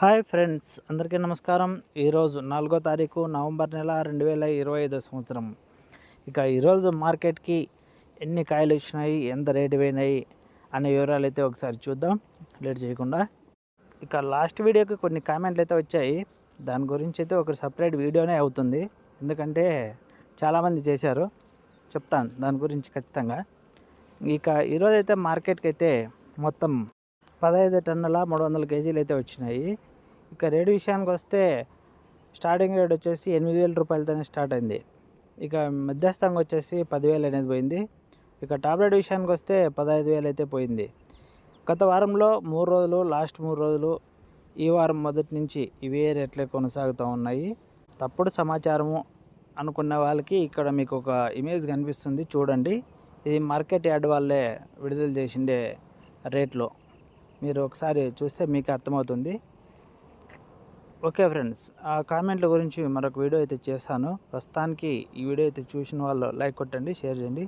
Hi friends అందరికీ నమస్కారం. ఈరోజు నాలుగో తారీఖు నవంబర్ నెల రెండు వేల ఇరవై ఐదో సంవత్సరం. ఇక ఈరోజు మార్కెట్కి ఎన్ని కాయలు వచ్చినాయి ఎంత రేటు పోయినాయి అనే వివరాలు అయితే ఒకసారి చూద్దాం. లేట్ చేయకుండా. ఇక లాస్ట్ వీడియోకి కొన్ని కామెంట్లు అయితే వచ్చాయి. దాని గురించి అయితే ఒక సపరేట్ వీడియోనే అవుతుంది. ఎందుకంటే చాలామంది చేశారు. చెప్తాను దాని గురించి ఖచ్చితంగా. ఇక ఈరోజైతే మార్కెట్కి అయితే మొత్తం పదహైదు టన్నుల మూడు వందల కేజీలు అయితే వచ్చినాయి. ఇక రేటు విషయానికి వస్తే స్టార్టింగ్ రేట్ వచ్చేసి ఎనిమిది వేల రూపాయలతోనే స్టార్ట్ అయింది. ఇక మధ్యస్థంగా వచ్చేసి పదివేలు అనేది పోయింది. ఇక టాబ్లెట్ విషయానికి వస్తే పదహైదు వేలు అయితే పోయింది. గత వారంలో మూడు రోజులు లాస్ట్ మూడు రోజులు ఈ వారం మొదటి నుంచి ఇవే రేట్లే కొనసాగుతూ ఉన్నాయి. తప్పుడు సమాచారము అనుకున్న వాళ్ళకి ఇక్కడ మీకు ఒక ఇమేజ్ కనిపిస్తుంది. చూడండి. ఇది మార్కెట్ యార్డ్ వాళ్ళే విడుదల చేసిండే రేట్లో. మీరు ఒకసారి చూస్తే మీకు అర్థమవుతుంది. ఓకే ఫ్రెండ్స్ ఆ కామెంట్ల గురించి మరొక వీడియో అయితే చేశాను. ప్రస్తుతానికి ఈ వీడియో అయితే చూసిన వాళ్ళు లైక్ కొట్టండి షేర్ చేయండి.